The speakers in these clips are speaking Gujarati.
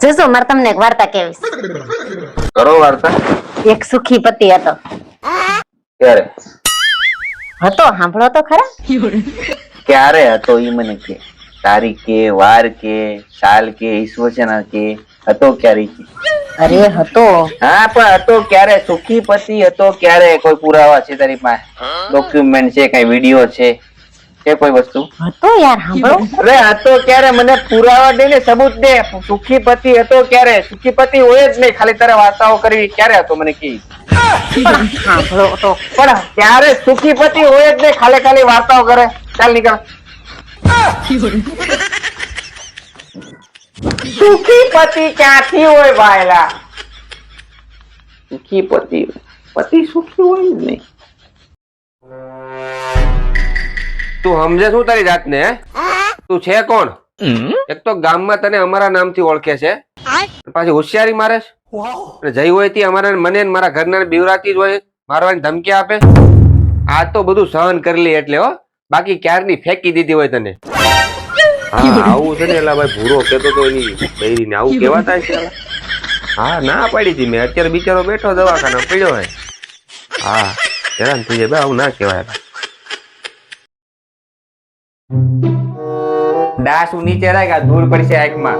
જશો મારે તમને એક વાર્તા કહેવીશ કરો વાર્તા. એક સુખી પતિ હતો. ક્યારે? હતો સાંભળો તો ખરા. ક્યારે હતો ઈ મને કે? તારીખ કે વાર કે સાલ કે ઈસવચના કે હતો ક્યારે કે. અરે હતો. હા પણ હતો ક્યારે? સુખી પતિ હતો ક્યારે? કોઈ પુરાવા છે તારી પાસે? ડોક્યુમેન્ટ છે કઈ વીડિયો છે? કે કોઈ વસ્તુ. હતો યાર સાંભળો. અરે હતો ક્યારે મને પુરાવા દે ને સબૂત દે. સુખી પતિ હતો ક્યારે? સુખી પતિ હોય જ નહીં. ખાલી તારે વાર્તાઓ કરવી. ક્યારે હતો મને કી? પણ સાંભળો તો. પણ ક્યારે સુખી પતિ હોય જ નહીં ખાલી ખાલી વાર્તાઓ કરે. ચાલ નીકળ. સુખી પતિ ક્યાંથી હોય ભાયલા? સુખી પતિ પતિ સુખી હોય જ નહીં. તું સમજે શું તારી જાતને? તું છે કોણ? એક તો ગામમાં તને અમારા નામથી ઓળખે છે. પાછી હોશિયારી મારે છે. જઈ હોય તી અમારા મને મારા ઘરના બીવરાતી જ હોય મારવાની ધમકી આપે. આ તો બધું સહન કરી લે એટલે હો. બાકી ક્યારની ફેંકી દીધી હોય તને? હા આવું છે ને એલા ભાઈ ભૂરો કેતો તો એની બૈરીને આવું કેવાતા છે હા ના પાડી હતી મેં. અત્યારે બિચારો બેઠો દવાખાના પડ્યો હોય. હા હેરાન થઈ જાય. ભાઈ આવું ના કહેવાય ડાસુ નીચે રાખ ધૂળ પડશે આંખમાં.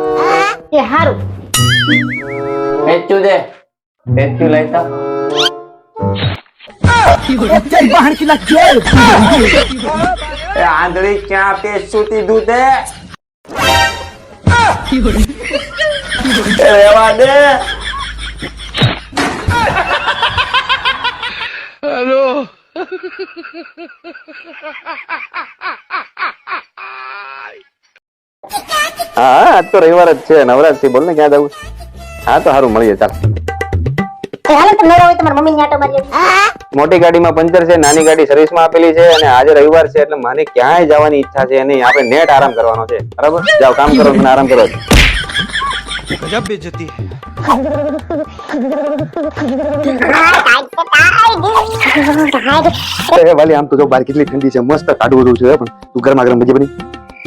એ હારું. પેચ્યું દે. પેચ્યું લઈ તો એ આંધળી ક્યાં પેચ્યું તીધું તે રેવા દે. દે હા આજ તો રવિવાર જ છે. નવરાજથી બોલ ને ક્યાં જવું હા તો સારું મળીએ ચાલ. મોટી ગાડીમાં પંચર છે નાની ગાડી સર્વિસમાં આપેલી છે અને આજે રવિવાર છે એટલે મારે ક્યાંય જવાની ઈચ્છા છે નહીં. આપણે નેટ આરામ કરવાનો છે. બરાબર? જાઓ કામ કરો મને આરામ કરો. ગજબ બેજતી ભલે આમ તો જો બાર કેટલી ઠંડી છે મસ્ત કાઢવું છે પણ તું ગરમા ગરમ ભજી બની.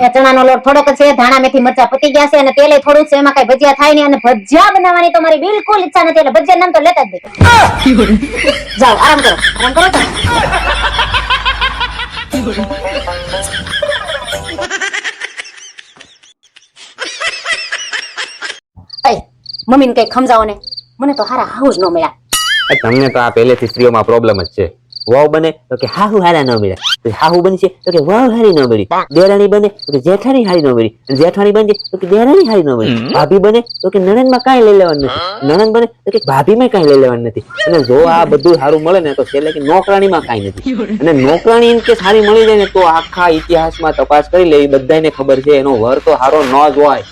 ચણાનો લોટ થોડોક છે, ધાણા, મેથી, મરચા પતી ગયા છે અને તેલે થોડુંક છે, એમાં કઈ ભજીયા થાય નહીં અને ભજીયા બનાવવાની તો મારી બિલકુલ ઈચ્છા નથી, એટલે ભજીયા નામ તો લેતા જ નહીં. જાઓ, આરામ કરો આરામ કરો મમ્મીને કઈ ખમજાવો ને. મને તો હારા હાઉસ ન મળ્યા. તમને તો આ પહેલેથી સ્ત્રીઓમાં પ્રોબ્લેમ જ છે. વાવ બને તો કે હાહુ હારા ન મળે. હાહુ બનશે તો કે વાવ હારી ન મળી. દેરાણી બને તો કે જેઠાણી હારી ન મળી. જેઠાણી બનશે તો કે દેરાણી હારી ન મળી. ભાભી બને તો કે નણંદમાં કાંઈ લઈ લેવાનું નથી. નણંદ બને તો કે ભાભીમાં કાંઈ લઈ લેવાનું નથી. અને જો આ બધું સારું મળે ને તો છેલ્લે કે નોકરાણીમાં કાંઈ નથી. અને નોકરાણી ઇન કે સારી મળી જાય ને તો આખા ઇતિહાસમાં તપાસ કરી લેવી એ બધાને ખબર છે એનો વર તો સારો ન જ હોય.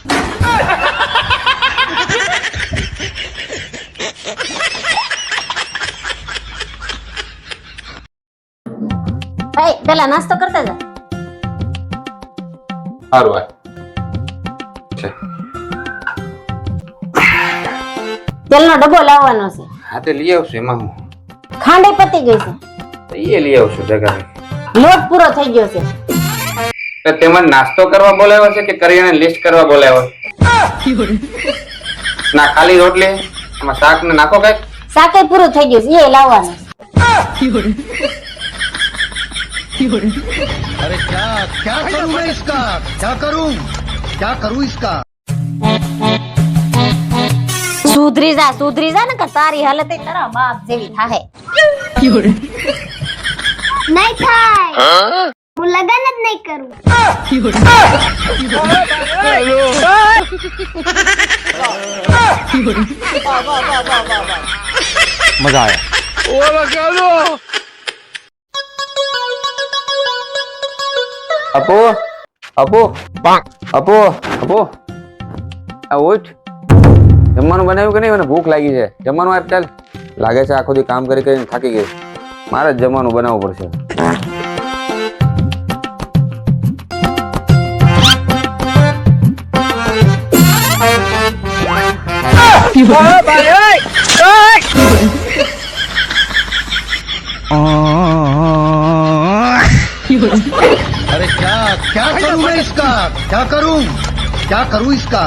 પેલા નાસ્તો કરતા જા. સારું આ. તેલનો ડબ્બો લાવવાનો છે. હા તે લઈ આવશું એમાં હું. ખાંડે પતી ગઈ છે. એ લઈ આવશું જગા લોટ પૂરો થઈ ગયો છે. તો તેમાં નાસ્તો કરવા બોલાવ્યો છે કે કરિયાણા લિસ્ટ કરવા બોલાવ્યો? ના ખાલી રોટલી આમાં શાક ને નાખો કંઈક. શાકે પૂરું થઈ ગયું છે એ લાવવાનું. अरे क्या क्या करूं मैं इसका क्या करूं क्या करूं इसका સુધરી જા સુધરી જા ને કે તારી હાલત ય તારા બાપ જેવી થાહે નહીં થાય હું લગન જ નહીં કરું અપો અપો અપો અપો આ ઉઠ જમવાનું બનાવ્યું કે નહીં? મને ભૂખ લાગી છે. જમવાનું આપ ચાલ લાગે છે આખો દી કામ કરી કરીને થાકી ગઈ મારે જ જમવાનું બનાવવું પડશે. क्या क्या करूं मैं इसका क्या करूं क्या करूं इसका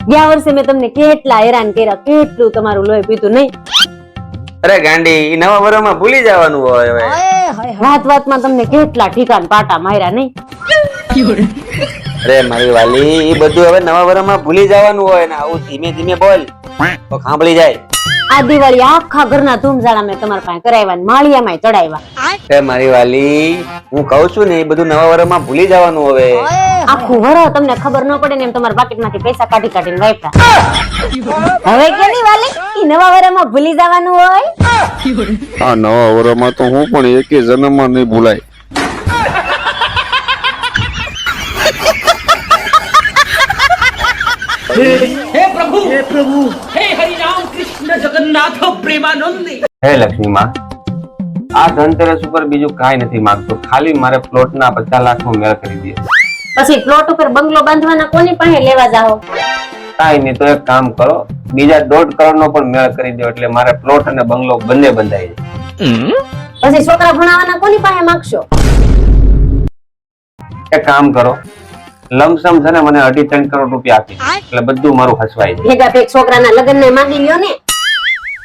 ગયા વર્ષે મેં તમને કેટલા હેરાન કર્યા કેટલું તમારું લોહી પીતું નહીં અરે ગાંડી ઈ નવા વર્ષમાં ભૂલી જવાનું હોય હવે વાત વાતમાં તમને કેટલા ઠીકાન પાટા માર્યા નહીં અરે મારી વાલી ઈ બધું હવે નવા વર્ષમાં ભૂલી જવાનું હોય ને આવું ધીમે ધીમે બોલ તો સાંભળી જાય આ દિવાળી આખા ઘરના ધૂમઝાડા મેં તમારા પાસે કરાવ્યા ને માળિયામાં ચડાવ્યા. એ મારી વાલી હું કહું છું ને એ બધું નવા વર્ષમાં ભૂલી જવાનું હવે. આખું વરહ તમને ખબર ન પડે ને એમ તમારા પાકીટમાંથી પૈસા કાઢી કાઢીને વાપરા હવે કેની વાલી? ઈ નવા વર્ષમાં ભૂલી જવાનું હોય? આ નવા વર્ષમાં તો હું પણ એકે જન્મમાં નહીં ભૂલાય. હે લક્ષ્મી માં આ ધનતેરસ ઉપર બીજું કાંઈ નથી માંગતો. ખાલી મારે પ્લોટ ના પચાસ લાખ નો મેળ કરી દે પછી પ્લોટ ઉપર બંગલો બાંધવાના કોની પાસે લેવા જાઓ? કાંઈ નહીં તો એક કામ કરો બીજા દોઢ કરોડ નો પણ મેળ કરી દો એટલે મારે પ્લોટ અને બંગલો બંને બંધાઈ જાય. પછી છોકરા ભણાવવાના કોની પાસે માંગશો? એક કામ કરો લમસમ છે ને મને અઢી ત્રણ કરોડ રૂપિયા આપી એટલે બધું મારું હસવાય ભેગા ભેગ છોકરાના લગ્ન ને માંગી લ્યો ને.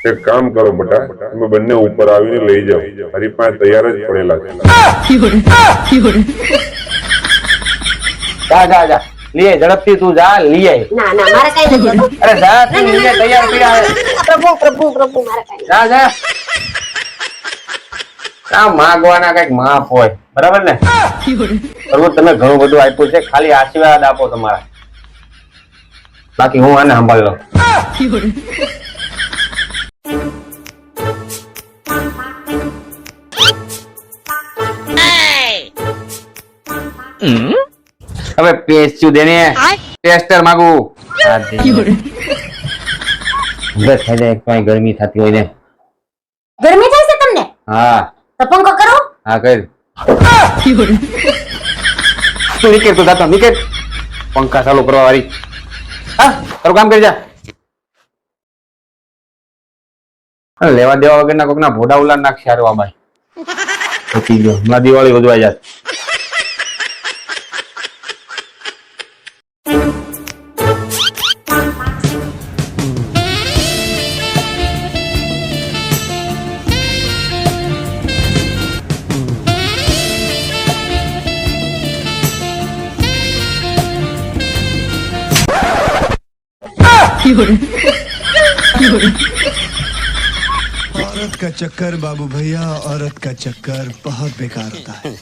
એક કામ કરો બટા તમે બંને ઉપર આવીને લઈ જાઓ. મારી પાસે તૈયાર જ પડેલા છે. જા જા જા. લીએ ઝડપથી તું જા લીએ આય ના ના મારે કઈ નથી અરે જા તું લીએ તૈયાર પીડા પ્રભુ પ્રભુ પ્રભુ મારે કઈ જા જા. આ માગવાના કંઈક માફ હોય. બરાબર ને? બરોબર તમે ઘણું બધું આપ્યું છે. ખાલી આશીર્વાદ આપો તમારા. બાકી હું આને સંભાળી લઉં હવે પેસ્યું દેને. ટેસ્ટર માંગુ. બસ જાય એક તો ગરમી થતી હોય ને. ગરમી થાય છે તમને? હા. તો પંખો કરો. હા કર તું નીકળ, તું જાતો, નીકળ. પંખા ચાલુ કરવા વાળી. હા, તારું કામ કરી જા લેવા દેવા વગરના કોકના ભોડા ઉલા નાખશે હારો આ બાઈ પતી ગયો. હમણાં દિવાળી વધવા જાત औरत का चक्कर बाबू भैया औरत का चक्कर बहुत बेकार होता है?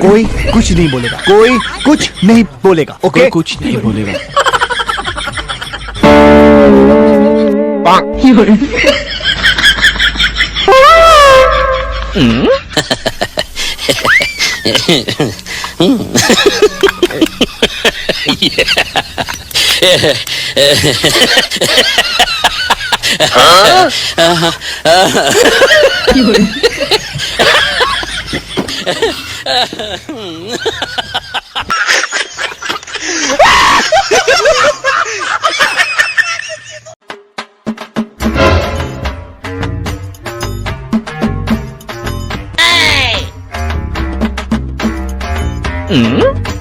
कोई कुछ नहीं बोलेगा कोई कुछ नहीं बोलेगा ओके कुछ नहीं बोलेगा yeah. 嗯。